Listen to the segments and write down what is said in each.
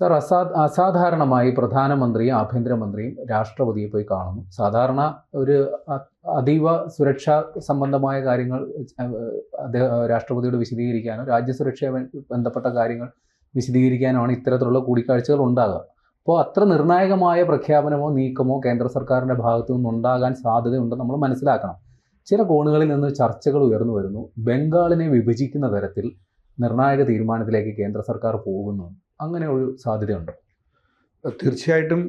Sir അസാ അസാധാരണമായി പ്രധാനമന്ത്രിയും ആഭ്യന്തരമന്ത്രിയും രാഷ്ട്രപതിയെ പോയി കാണുന്നു. സാധാരണ ഒരു അതീവ സുരക്ഷാ സംബന്ധമായ കാര്യങ്ങൾ രാഷ്ട്രപതിയോട് വിശദീകരിക്കാനോ രാജ്യസുരക്ഷയെ ബന്ധപ്പെട്ട കാര്യങ്ങൾ വിശദീകരിക്കാനാണ് ഇത്തരത്തിലുള്ള കൂടിക്കാഴ്ചകൾ ഉണ്ടാകുക അപ്പോൾ അത്ര നിർണായകമായ പ്രഖ്യാപനമോ നീക്കമോ കേന്ദ്ര സർക്കാരിന്റെ ഭാഗത്തു നിന്നുണ്ടാകാൻ സാധ്യതയുണ്ടെന്ന് നമ്മൾ മനസ്സിലാക്കണം. ചില കോണുകളിൽ നിന്ന് ചർച്ചകൾ ഉയർന്നു വരുന്നു. ബംഗാളിനെ വിഭജിക്കുന്ന തരത്തിൽ നിർണായക തീരുമാനത്തിലേക്ക് കേന്ദ്ര സർക്കാർ പോകുന്നു. അങ്ങനെ ഒരു സാധ്യതയുണ്ട്. തീർച്ചയായിട്ടും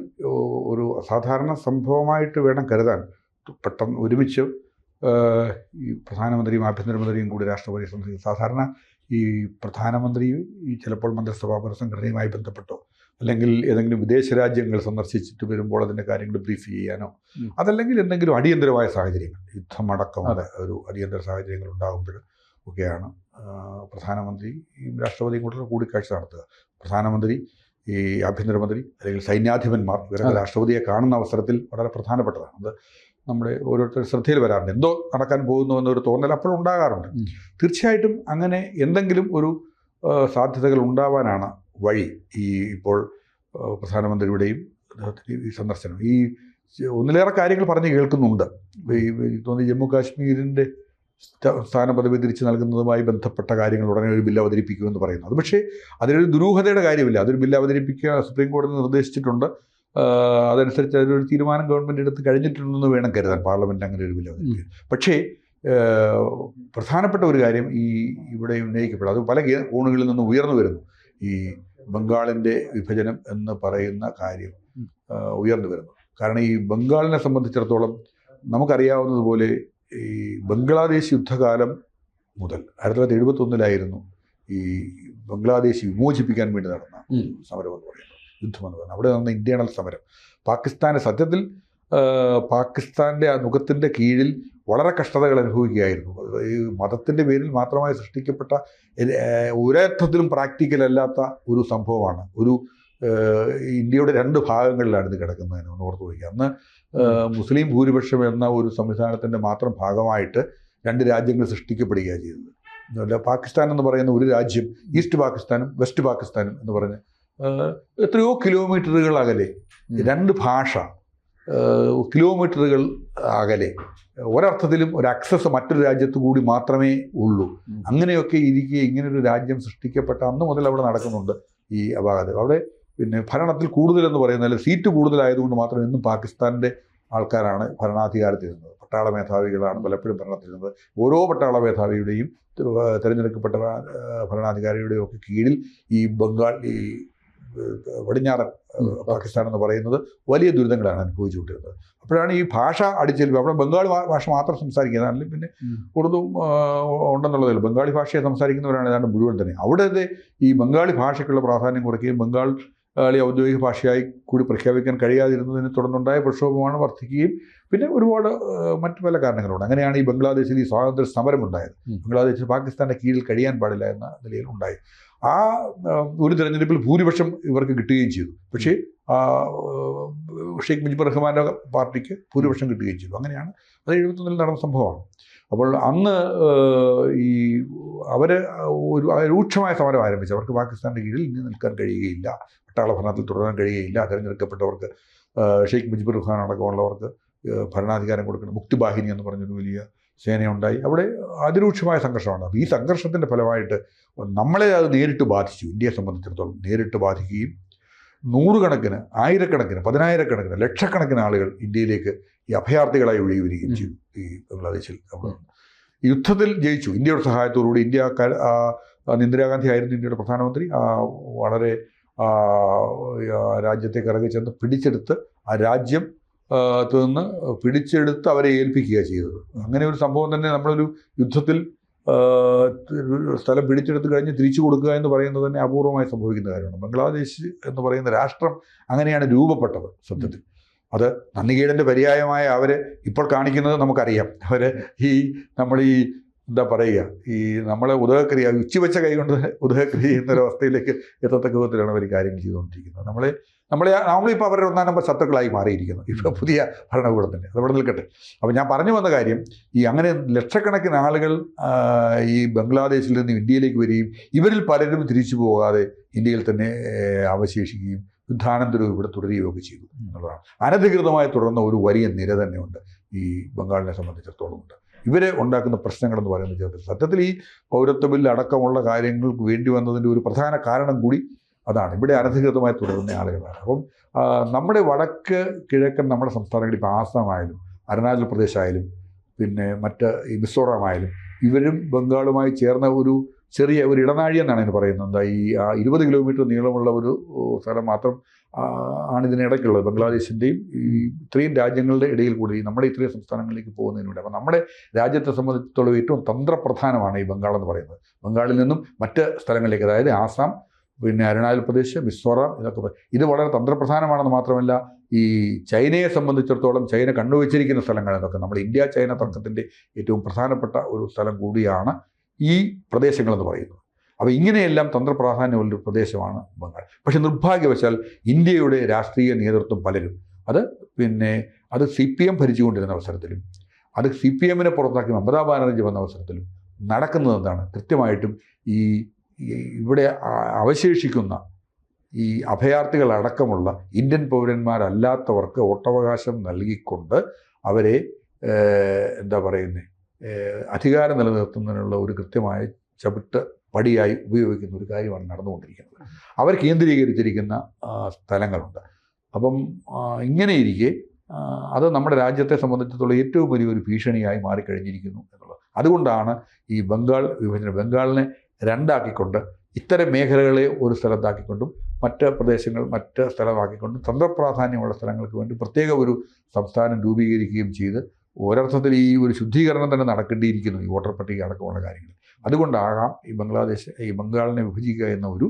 ഒരു അസാധാരണ സംഭവമായിട്ട് വേണം കരുതാൻ. പെട്ടെന്ന് ഒരുമിച്ച് ഈ പ്രധാനമന്ത്രിയും ആഭ്യന്തരമന്ത്രിയും കൂടി രാഷ്ട്രപതി സംസാരിക്കും സാധാരണ ഈ പ്രധാനമന്ത്രി ഈ ചിലപ്പോൾ മന്ത്രിസഭാ പുനഃസംഘടനയുമായി ബന്ധപ്പെട്ടോ അല്ലെങ്കിൽ ഏതെങ്കിലും വിദേശ രാജ്യങ്ങൾ സന്ദർശിച്ചിട്ട് വരുമ്പോൾ അതിന്റെ കാര്യങ്ങൾ ബ്രീഫ് ചെയ്യാനോ അതല്ലെങ്കിൽ എന്തെങ്കിലും അടിയന്തരമായ സാഹചര്യങ്ങൾ യുദ്ധമടക്കമുള്ള. ഒരു അടിയന്തര സാഹചര്യങ്ങൾ ഉണ്ടാകുമ്പോൾ ഒക്കെയാണ് പ്രധാനമന്ത്രിയും രാഷ്ട്രപതിയും കൂടെ കൂടിക്കാഴ്ച നടത്തുക. പ്രധാനമന്ത്രി ഈ ആഭ്യന്തരമന്ത്രി അല്ലെങ്കിൽ സൈന്യാധിപന്മാർ ഇവരൊക്കെ. രാഷ്ട്രപതിയെ കാണുന്ന അവസരത്തിൽ വളരെ പ്രധാനപ്പെട്ടതാണ്. അത് നമ്മുടെ ഓരോരുത്തർ ശ്രദ്ധയിൽ വരാറുണ്ട്. എന്തോ നടക്കാൻ പോകുന്നു എന്നൊരു തോന്നൽ അപ്പോഴും ഉണ്ടാകാറുണ്ട്. തീർച്ചയായിട്ടും അങ്ങനെ എന്തെങ്കിലും ഒരു സാധ്യതകൾ ഉണ്ടാവാനാണ് വഴി ഈ ഇപ്പോൾ പ്രധാനമന്ത്രിയുടെയും അദ്ദേഹത്തിന്റെയും ഈ സന്ദർശനം. ഈ ഒന്നിലേറെ കാര്യങ്ങൾ പറഞ്ഞ് കേൾക്കുന്നുണ്ട്. തോന്നി ജമ്മു കാശ്മീരിന്റെ സ്ഥ- സ്ഥാന തിരിച്ചു നൽകുന്നതുമായി ബന്ധപ്പെട്ട കാര്യങ്ങൾ ഉടനെ ഒരു ബില്ല് അവതരിപ്പിക്കുമെന്ന് പറയുന്നു. അത് പക്ഷേ അതിനൊരു ദുരൂഹതയുടെ കാര്യമില്ല. അതൊരു ബില്ല് അവതരിപ്പിക്കുക സുപ്രീം കോടതി നിർദ്ദേശിച്ചിട്ടുണ്ട്. അതനുസരിച്ച് അതിലൊരു തീരുമാനം ഗവൺമെന്റ് എടുത്ത് കഴിഞ്ഞിട്ടുണ്ടെന്ന് വേണം കരുതാൻ പാർലമെന്റ് അങ്ങനെ ഒരു ബില്ല് അവതരിപ്പിക്കുക പക്ഷേ പ്രധാനപ്പെട്ട ഒരു കാര്യം ഈ ഇവിടെ ഉന്നയിക്കപ്പെടും. അത് പല കോണുകളിൽ നിന്നും ഉയർന്നു വരുന്നു. ഈ ബംഗാളിന്റെ വിഭജനം എന്ന് പറയുന്ന കാര്യം ഉയർന്നു വരുന്നു. കാരണം ഈ ബംഗാളിനെ സംബന്ധിച്ചിടത്തോളം നമുക്കറിയാവുന്നതുപോലെ ഈ ബംഗ്ലാദേശ് യുദ്ധകാലം മുതൽ ആയിരത്തി തൊള്ളായിരത്തി എഴുപത്തൊന്നിലായിരുന്നു ഈ ബംഗ്ലാദേശ് വിമോചിപ്പിക്കാൻ വേണ്ടി നടന്ന സമരം എന്ന് പറയുന്നത് യുദ്ധം എന്ന് പറയുന്നത്. അവിടെ നടന്ന ഇന്റേണൽ സമരം. പാകിസ്ഥാന് സത്യത്തിൽ പാകിസ്ഥാന്റെ ആ മുഖത്തിന്റെ കീഴിൽ വളരെ കഷ്ടതകൾ അനുഭവിക്കുകയായിരുന്നു. ഈ മതത്തിന്റെ പേരിൽ മാത്രമായി സൃഷ്ടിക്കപ്പെട്ട ഒരേ അർത്ഥത്തിലും ഒരർത്ഥത്തിലും പ്രാക്ടിക്കൽ അല്ലാത്ത ഒരു സംഭവമാണ്. ഒരു ഇന്ത്യയുടെ രണ്ട് ഭാഗങ്ങളിലാണ് ഇത് കിടക്കുന്നതിന് ഒന്ന് ഓർത്ത് വയ്ക്കുക അന്ന് മുസ്ലിം ഭൂരിപക്ഷം എന്ന ഒരു സംവിധാനത്തിന്റെ മാത്രം ഭാഗമായിട്ട് രണ്ട് രാജ്യങ്ങൾ സൃഷ്ടിക്കപ്പെടുകയാണ് ചെയ്തത്. അല്ല പാകിസ്ഥാൻ എന്ന് പറയുന്ന ഒരു രാജ്യം ഈസ്റ്റ് പാകിസ്ഥാനും വെസ്റ്റ് പാകിസ്ഥാനും എന്ന് പറഞ്ഞ് എത്രയോ കിലോമീറ്ററുകൾ അകലെ. രണ്ട് ഭാഷ കിലോമീറ്ററുകൾ അകലെ. ഒരർത്ഥത്തിലും ഒരു അക്സസ് മറ്റൊരു രാജ്യത്ത് കൂടി മാത്രമേ ഉള്ളൂ. അങ്ങനെയൊക്കെ ഇരിക്കെ ഇങ്ങനൊരു രാജ്യം സൃഷ്ടിക്കപ്പെട്ട അന്ന് മുതൽ അവിടെ നടക്കുന്നുണ്ട് ഈ അപാകത. അവിടെ പിന്നെ ഭരണത്തിൽ കൂടുതലെന്ന് പറയുന്നത് അല്ല സീറ്റ് കൂടുതലായതുകൊണ്ട് മാത്രം ഇന്നും പാകിസ്ഥാന്റെ ആൾക്കാരാണ് ഭരണാധികാരത്തിൽ ഇരുന്നത് പട്ടാള മേധാവികളാണ് പലപ്പോഴും ഭരണത്തിലിരുന്നത് ഓരോ പട്ടാള മേധാവിയുടെയും തിരഞ്ഞെടുക്കപ്പെട്ട ഭരണാധികാരിയുടെയും ഒക്കെ കീഴിൽ ഈ ബംഗാൾ ഈ പടിഞ്ഞാറൻ പാകിസ്ഥാൻ എന്ന് പറയുന്നത് വലിയ ദുരിതങ്ങളാണ് അനുഭവിച്ചുകൊണ്ടിരുന്നത്. അപ്പോഴാണ് ഈ ഭാഷ അടിച്ചേൽപ്പ് അവിടെ ബംഗാളി ഭാഷ മാത്രം സംസാരിക്കുന്നത്. പിന്നെ ഉറുദു ഉണ്ടെന്നുള്ളതല്ല ബംഗാളി ഭാഷയെ സംസാരിക്കുന്നവരാണ് ഏതാണ്ട് മുഴുവൻ തന്നെ. അവിടെ ഈ ബംഗാളി ഭാഷയ്ക്കുള്ള പ്രാധാന്യം കുറയ്ക്കുകയും ബംഗാളി ഔദ്യോഗിക ഭാഷയായി കൂടി പ്രഖ്യാപിക്കാൻ കഴിയാതിരുന്നതിനെ തുടർന്നുണ്ടായ പ്രക്ഷോഭമാണ് വർദ്ധിക്കുകയും പിന്നെ ഒരുപാട് മറ്റു പല കാരണങ്ങളുണ്ട്. അങ്ങനെയാണ് ഈ ബംഗ്ലാദേശിൽ ഈ സ്വാതന്ത്ര്യ സമരം ഉണ്ടായത്. ബംഗ്ലാദേശിൽ പാകിസ്ഥാന്റെ കീഴിൽ കഴിയാൻ പാടില്ല എന്ന നിലയിൽ ഉണ്ടായി ആ ഒരു തിരഞ്ഞെടുപ്പിൽ ഭൂരിപക്ഷം ഇവർക്ക് കിട്ടുകയും ചെയ്തു. പക്ഷേ ഷെയ്ഖ് മുജിബുർ റഹ്മാന്റെ പാർട്ടിക്ക് ഭൂരിപക്ഷം കിട്ടുകയും ചെയ്തു. അങ്ങനെയാണ് അത് എഴുപത്തൊന്നിൽ നടന്ന സംഭവമാണ്. അപ്പോൾ അന്ന് ഈ അവർ ഒരു രൂക്ഷമായ സമരം ആരംഭിച്ചു. അവർക്ക് പാകിസ്ഥാന്റെ കീഴിൽ ഇനി നിൽക്കാൻ കഴിയുകയില്ല. പട്ടാള ഭരണത്തിൽ തുടരാൻ കഴിയുകയില്ല. തിരഞ്ഞെടുക്കപ്പെട്ടവർക്ക് ഷെയ്ഖ് മുജിബുർ റഹ്മാൻ അടക്കമുള്ളവർക്ക് ഭരണാധികാരം കൊടുക്കണം. മുക്തിബാഹിനി എന്ന് പറഞ്ഞൊരു വലിയ സേനയുണ്ടായി. അവിടെ അതിരൂക്ഷമായ സംഘർഷമാണ്. അപ്പോൾ ഈ സംഘർഷത്തിന്റെ ഫലമായിട്ട് നമ്മളെ അത് നേരിട്ട് ബാധിച്ചു. ഇന്ത്യയെ സംബന്ധിച്ചിടത്തോളം നേരിട്ട് ബാധിക്കുകയും നൂറുകണക്കിന് ആയിരക്കണക്കിന് പതിനായിരക്കണക്കിന് ലക്ഷക്കണക്കിന് ആളുകൾ ഇന്ത്യയിലേക്ക് ഈ അഭയാർത്ഥികളായി ഒഴുകി വരികയും ചെയ്തു ഈ ബംഗ്ലാദേശിൽ. അവിടെ യുദ്ധത്തിൽ ജയിച്ചു. ഇന്ത്യയുടെ സഹായത്തോടുകൂടി ഇന്ത്യ ഇന്ദിരാഗാന്ധി ആയിരുന്നു ഇന്ത്യയുടെ പ്രധാനമന്ത്രി. വളരെ രാജ്യത്തെ ഇറങ്ങി ചെന്ന് പിടിച്ചെടുത്ത് ആ രാജ്യം നിന്ന് പിടിച്ചെടുത്ത് അവരെ ഏൽപ്പിക്കുക ചെയ്തത്. അങ്ങനെ ഒരു സംഭവം തന്നെ നമ്മളൊരു യുദ്ധത്തിൽ സ്ഥലം പിടിച്ചെടുത്ത് കഴിഞ്ഞ് തിരിച്ചു കൊടുക്കുക എന്ന് പറയുന്നത് തന്നെ അപൂർവമായി സംഭവിക്കുന്ന കാര്യമാണ്. ബംഗ്ലാദേശ് എന്ന് പറയുന്ന രാഷ്ട്രം അങ്ങനെയാണ് രൂപപ്പെട്ടത് സത്യത്തിൽ. അത് നന്ദികേടിന്റെ പര്യായമായ അവർ ഇപ്പോൾ കാണിക്കുന്നത് നമുക്കറിയാം. അവർ ഈ നമ്മൾ ഈ എന്താ പറയുക? ഈ നമ്മളെ ഉദകക്രിയ ഉച്ചവെച്ച കൈ കൊണ്ട് ഉദകക്രിയ ചെയ്യുന്ന ഒരു അവസ്ഥയിലേക്ക് എത്തത്തക്ക വിധത്തിലാണ് അവർ കാര്യങ്ങൾ ചെയ്തുകൊണ്ടിരിക്കുന്നത്. നമ്മളെ നമ്മളെ നമ്മളിപ്പോൾ അവരുടെ ഒന്നാം നമ്പർ ശത്രുക്കളായി മാറിയിരിക്കുന്നു. ഇപ്പോൾ പുതിയ ഭരണകൂടത്തിന്റെ അതവിടെ നിൽക്കട്ടെ. അപ്പോൾ ഞാൻ പറഞ്ഞു വന്ന കാര്യം ഈ അങ്ങനെ ലക്ഷക്കണക്കിന് ആളുകൾ ഈ ബംഗ്ലാദേശിൽ നിന്ന് ഇന്ത്യയിലേക്ക് വരികയും ഇവരിൽ പലരും തിരിച്ചു പോകാതെ ഇന്ത്യയിൽ തന്നെ അവശേഷിക്കുകയും യുദ്ധാനന്തരവും ഇവിടെ തുടരുകയും ഒക്കെ ചെയ്തു എന്നുള്ളതാണ്. അനധികൃതമായി തുടർന്ന ഒരു വലിയ നിര തന്നെയുണ്ട് ഈ ബംഗാളിനെ സംബന്ധിച്ചിടത്തോളം ഉണ്ട് ഇവരെ ഉണ്ടാക്കുന്ന പ്രശ്നങ്ങളെന്ന് പറയുന്നത് സത്യത്തിൽ ഈ പൗരത്വ ബില്ല് അടക്കമുള്ള കാര്യങ്ങൾക്ക് വേണ്ടി വന്നതിന്റെ ഒരു പ്രധാന കാരണം കൂടി അതാണ്. ഇവിടെ അനധികൃതമായി തുടരുന്ന ആളുകളാണ്. അപ്പം നമ്മുടെ വടക്ക് കിഴക്കൻ നമ്മുടെ സംസ്ഥാനങ്ങളിൽ ഇപ്പോൾ ആസാമായാലും അരുണാചൽ പ്രദേശ് ആയാലും പിന്നെ മറ്റ് ഈ മിസോറാം ആയാലും ഇവരും ബംഗാളുമായി ചേർന്ന ഒരു ചെറിയ ഒരു ഇടനാഴി എന്നാണ് ഇത് പറയുന്നത്. എന്താ ഈ ആ ഇരുപത് കിലോമീറ്റർ നീളമുള്ള ഒരു സ്ഥലം മാത്രം ആണ് ഇതിനിടയ്ക്കുള്ളത് ബംഗ്ലാദേശിന്റെയും ഈ ഇത്രയും രാജ്യങ്ങളുടെ ഇടയിൽ കൂടി നമ്മുടെ ഇത്രയും സംസ്ഥാനങ്ങളിലേക്ക് പോകുന്നതിനൂടെ അപ്പോൾ നമ്മുടെ രാജ്യത്തെ സംബന്ധിച്ചിടത്തോളം ഏറ്റവും തന്ത്രപ്രധാനമാണ് ഈ ബംഗാൾ എന്ന് പറയുന്നത്. ബംഗാളിൽ നിന്നും മറ്റ് സ്ഥലങ്ങളിലേക്ക് അതായത് ആസാം പിന്നെ അരുണാചൽ പ്രദേശ് മിസോറാം ഇതൊക്കെ ഇത് വളരെ തന്ത്രപ്രധാനമാണെന്ന് മാത്രമല്ല ഈ ചൈനയെ സംബന്ധിച്ചിടത്തോളം ചൈന കണ്ണുവെച്ചിരിക്കുന്ന സ്ഥലങ്ങൾ എന്നൊക്കെ നമ്മുടെ ഇന്ത്യ ചൈന തർക്കത്തിന്റെ ഏറ്റവും പ്രധാനപ്പെട്ട ഒരു സ്ഥലം കൂടിയാണ് ഈ പ്രദേശങ്ങളെന്ന് പറയുന്നത് അപ്പോൾ ഇങ്ങനെയെല്ലാം തന്ത്രപ്രാധാന്യമുള്ളൊരു പ്രദേശമാണ് ബംഗാൾ. പക്ഷേ നിർഭാഗ്യവശാൽ ഇന്ത്യയുടെ രാഷ്ട്രീയ നേതൃത്വം പലരും അത് പിന്നെ അത് സി പി എം ഭരിച്ചുകൊണ്ടിരുന്ന അവസരത്തിലും അത് സി പി എമ്മിനെ പുറത്താക്കി മമതാ ബാനർജി വന്ന അവസരത്തിലും നടക്കുന്നത് എന്താണ്? കൃത്യമായിട്ടും ഈ ഇവിടെ അവശേഷിക്കുന്ന ഈ അഭയാർത്ഥികളടക്കമുള്ള ഇന്ത്യൻ പൗരന്മാരല്ലാത്തവർക്ക് വോട്ടവകാശം നൽകിക്കൊണ്ട് അവരെ എന്താ പറയുന്നത് അധികാരം നിലനിർത്തുന്നതിനുള്ള ഒരു കൃത്യമായ ചവിട്ട് പടിയായി ഉപയോഗിക്കുന്ന ഒരു കാര്യമാണ് നടന്നുകൊണ്ടിരിക്കുന്നത്. അവർ കേന്ദ്രീകരിച്ചിരിക്കുന്ന സ്ഥലങ്ങളുണ്ട്. അപ്പം ഇങ്ങനെ ഇങ്ങനെയിരിക്കെ അത് നമ്മുടെ രാജ്യത്തെ സംബന്ധിച്ചിടത്തോളം ഏറ്റവും വലിയൊരു ഭീഷണിയായി മാറിക്കഴിഞ്ഞിരിക്കുന്നു എന്നുള്ളത്. അതുകൊണ്ടാണ് ഈ ബംഗാൾ വിഭജനം ബംഗാളിനെ രണ്ടാക്കിക്കൊണ്ട് ഇത്തരം മേഖലകളെ ഒരു സ്ഥലത്താക്കിക്കൊണ്ടും മറ്റ് പ്രദേശങ്ങൾ മറ്റ് സ്ഥലമാക്കിക്കൊണ്ടും തന്ത്രപ്രാധാന്യമുള്ള സ്ഥലങ്ങൾക്ക് വേണ്ടി പ്രത്യേക ഒരു സംസ്ഥാനം രൂപീകരിക്കുകയും ചെയ്ത് ഒരർത്ഥത്തിൽ ഈ ഒരു ശുദ്ധീകരണം തന്നെ നടക്കേണ്ടിയിരിക്കുന്നു ഈ വോട്ടർ പട്ടിക അടക്കമുള്ള കാര്യങ്ങൾ. അതുകൊണ്ടാകാം ഈ ബംഗ്ലാദേശ് ഈ ബംഗാളിനെ വിഭജിക്കുക എന്ന ഒരു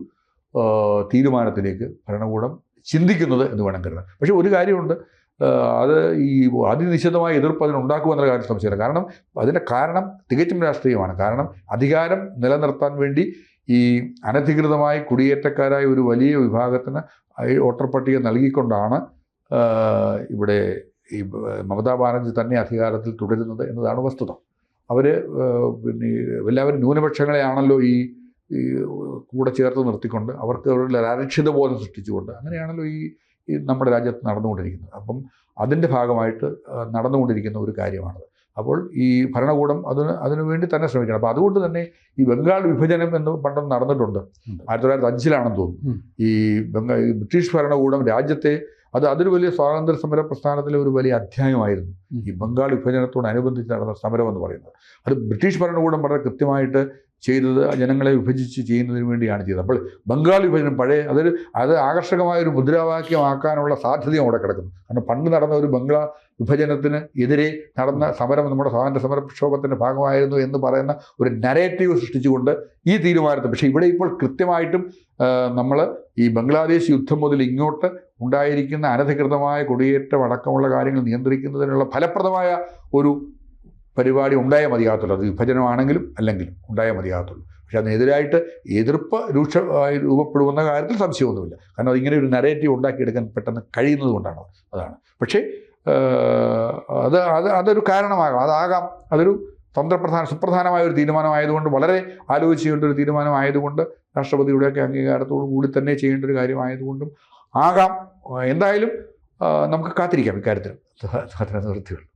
തീരുമാനത്തിലേക്ക് ഭരണകൂടം ചിന്തിക്കുന്നത് എന്ന് വേണം കരുതാൻ. പക്ഷേ ഒരു കാര്യമുണ്ട് അത് ഈ അതിനിശ്ചിതമായ എതിർപ്പ് അതിനുണ്ടാക്കുമെന്ന കാര്യം സംശയമില്ല. കാരണം അതിന്റെ കാരണം തികച്ചും രാഷ്ട്രീയമാണ്. കാരണം അധികാരം നിലനിർത്താൻ വേണ്ടി ഈ അനധികൃതമായി കുടിയേറ്റക്കാരായ ഒരു വലിയ വിഭാഗത്തിന് വോട്ടർ പട്ടിക നൽകിക്കൊണ്ടാണ് ഇവിടെ ഈ മമതാ ബാനർജി തന്നെ അധികാരത്തിൽ തുടരുന്നത് എന്നതാണ് വസ്തുത. അവർ പിന്നെ എല്ലാവരും ന്യൂനപക്ഷങ്ങളെയാണല്ലോ ഈ ഈ കൂടെ ചേർത്ത് നിർത്തിക്കൊണ്ട് അവർക്ക് അവരുടെ അരക്ഷിത ബോധം സൃഷ്ടിച്ചുകൊണ്ട് അങ്ങനെയാണല്ലോ ഈ ഈ നമ്മുടെ രാജ്യത്ത് നടന്നുകൊണ്ടിരിക്കുന്നത്. അപ്പം അതിന്റെ ഭാഗമായിട്ട് നടന്നുകൊണ്ടിരിക്കുന്ന ഒരു കാര്യമാണത്. അപ്പോൾ ഈ ഭരണകൂടം അതിന് അതിനു വേണ്ടി തന്നെ ശ്രമിക്കണം. അപ്പോൾ അതുകൊണ്ട് തന്നെ ഈ ബംഗാൾ വിഭജനം എന്ന് പണ്ടും നടന്നിട്ടുണ്ട്. ആയിരത്തി തൊള്ളായിരത്തി അഞ്ചിലാണെന്ന് തോന്നുന്നു. ഈ ബംഗാൾ ബ്രിട്ടീഷ് ഭരണകൂടം രാജ്യത്തെ അത് അതൊരു വലിയ സ്വാതന്ത്ര്യ സമര പ്രസ്ഥാനത്തിലെ ഒരു വലിയ അധ്യായമായിരുന്നു. ഈ ബംഗാൾ വിഭജനത്തോടനുബന്ധിച്ച് നടന്ന സമരം എന്ന് പറയുന്നത്. അത് ബ്രിട്ടീഷ് ഭരണകൂടം വളരെ കൃത്യമായിട്ട് ചെയ്തത് ജനങ്ങളെ വിഭജിച്ച് ചെയ്യുന്നതിന് വേണ്ടിയാണ് ചെയ്തത്. അപ്പോൾ ബംഗാൾ വിഭജനം പഴയ അതൊരു അത് ആകർഷകമായ ഒരു മുദ്രാവാക്യമാക്കാനുള്ള സാധ്യതയും അവിടെ കിടക്കുന്നു. കാരണം പണ്ട് നടന്ന ഒരു ബംഗ്ലാ വിഭജനത്തിന് എതിരെ നടന്ന സമരം നമ്മുടെ സ്വാതന്ത്ര്യ സമര പ്രക്ഷോഭത്തിന്റെ ഭാഗമായിരുന്നു എന്ന് പറയുന്ന ഒരു നരേറ്റീവ് സൃഷ്ടിച്ചുകൊണ്ട് ഈ തീരുമാനത്തെ പക്ഷേ ഇവിടെ ഇപ്പോൾ കൃത്യമായിട്ടും നമ്മൾ ഈ ബംഗ്ലാദേശ് യുദ്ധം മുതൽ ഇങ്ങോട്ട് ഉണ്ടായിരിക്കുന്ന അനധികൃതമായ കുടിയേറ്റം അടക്കമുള്ള കാര്യങ്ങൾ നിയന്ത്രിക്കുന്നതിനുള്ള ഫലപ്രദമായ ഒരു പരിപാടി ഉണ്ടായേ മതിയാകത്തുള്ളൂ. അത് വിഭജനമാണെങ്കിലും അല്ലെങ്കിലും ഉണ്ടായേ മതിയാകത്തുള്ളൂ. പക്ഷെ അതിനെതിരായിട്ട് എതിർപ്പ് രൂക്ഷമായി രൂപപ്പെടുമെന്ന കാര്യത്തിൽ സംശയമൊന്നുമില്ല. കാരണം അതിങ്ങനെ ഒരു നരേറ്റീവ് ഉണ്ടാക്കിയെടുക്കാൻ പെട്ടെന്ന് കഴിയുന്നത് കൊണ്ടാണ് അതാണ്. പക്ഷേ അത് അത് അതൊരു കാരണമാകാം. അതാകാം. അതൊരു തന്ത്രപ്രധാന സുപ്രധാനമായ ഒരു തീരുമാനമായതുകൊണ്ട് വളരെ ആലോചിച്ച് ചെയ്യേണ്ട ഒരു തീരുമാനമായതുകൊണ്ട് രാഷ്ട്രപതിയുടെയൊക്കെ അംഗീകാരത്തോടു കൂടി തന്നെ ചെയ്യേണ്ട ഒരു കാര്യമായതുകൊണ്ടും ആകാം. എന്തായാലും നമുക്ക് കാത്തിരിക്കാം ഇക്കാര്യത്തിൽ. നിവൃത്തിയുള്ളൂ